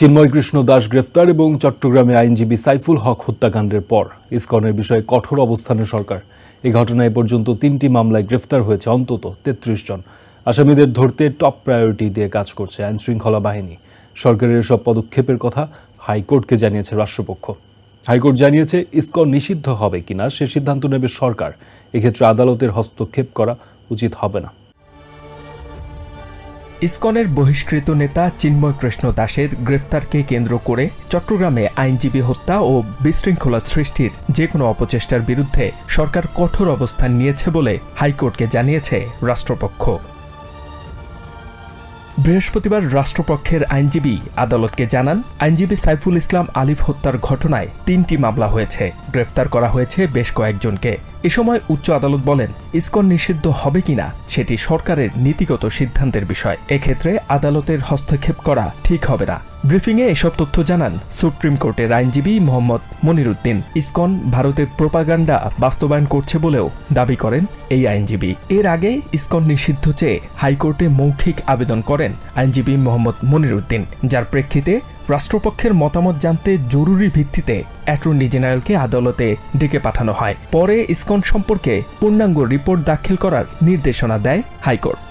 চিন্ময় কৃষ্ণ দাস গ্রেফতার এবং চট্টগ্রামে আইনজীবী সাইফুল হক হত্যাকাণ্ডের পর। ইসকনের বিষয়ে কঠোর অবস্থানে সরকার। এই ঘটনায় পর্যন্ত তিনটি মামলায় গ্রেফতার হয়েছে অন্তত তেত্রিশ জন। আসামিদের ধরতে টপ প্রায়োরিটি দিয়ে কাজ করছে আইন শৃঙ্খলা বাহিনী। সরকারের এসব পদক্ষেপের কথা হাইকোর্টকে জানিয়েছে রাষ্ট্রপক্ষ। হাইকোর্ট জানিয়েছে, ইসকন নিষিদ্ধ হবে কিনা সে সিদ্ধান্ত নেবে সরকার। এক্ষেত্রে আদালতের হস্তক্ষেপ করা উচিত হবে না। ইসকনের বহিষ্কৃত নেতা চিন্ময় কৃষ্ণ দাসের গ্রেফতারকে কেন্দ্র করে চট্টগ্রামে আইনজীবী হত্যা ও বিশৃঙ্খলা সৃষ্টির যে কোনো অপচেষ্টার বিরুদ্ধে সরকার কঠোর অবস্থান নিয়েছে বলে হাইকোর্টকে জানিয়েছে রাষ্ট্রপক্ষ। বৃহস্পতিবার রাষ্ট্রপক্ষের আইনজীবী আদালতকে জানান, আইনজীবী সাইফুল ইসলাম আলিফ হত্যার ঘটনায় তিনটি মামলা হয়েছে। গ্রেফতার করা হয়েছে বেশ কয়েকজনকে। এ সময় উচ্চ আদালত বলেন, ইসকন নিষিদ্ধ হবে কিনা সেটি সরকারের নীতিগত সিদ্ধান্তের বিষয়। এক্ষেত্রে আদালতের হস্তক্ষেপ করা ঠিক হবে না। ব্রিফিংয়ে এসব তথ্য জানান সুপ্রিম কোর্টের আইনজীবী মোহাম্মদ মনিরুদ্দিন। ইসকন ভারতের প্রোপাগান্ডা বাস্তবায়ন করছে বলেও দাবি করেন এই আইনজীবী। এর আগে ইসকন নিষিদ্ধ চেয়ে হাইকোর্টে মৌখিক আবেদন করেন আইনজীবী মোহাম্মদ মনিরুদ্দিন, যার প্রেক্ষিতে রাষ্ট্রপক্ষের মতামত জানতে জরুরি ভিত্তিতে অ্যাটর্নি জেনারেলকে আদালতে ডেকে পাঠানো হয়। পরে ইসকন সম্পর্কে পূর্ণাঙ্গ রিপোর্ট দাখিল করার নির্দেশনা দেয় হাইকোর্ট।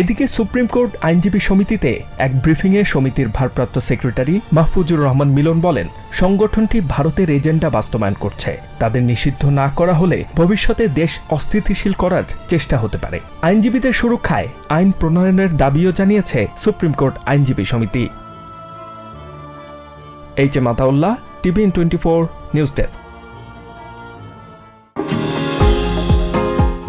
এদিকে সুপ্রিম কোর্ট আইনজীবী সমিতিতে এক ব্রিফিংয়ে সমিতির ভারপ্রাপ্ত সেক্রেটারি মাহফুজুর রহমান মিলন বলেন, সংগঠনটি ভারতের এজেন্ডা বাস্তবায়ন করছে। তাদের নিষিদ্ধ না করা হলে ভবিষ্যতে দেশ অস্থিতিশীল করার চেষ্টা হতে পারে। আইনজীবীদের সুরক্ষায় আইন প্রণয়নের দাবিও জানিয়েছে সুপ্রিম কোর্ট আইনজীবী সমিতি। H A Mataullah TVN twenty four news desk.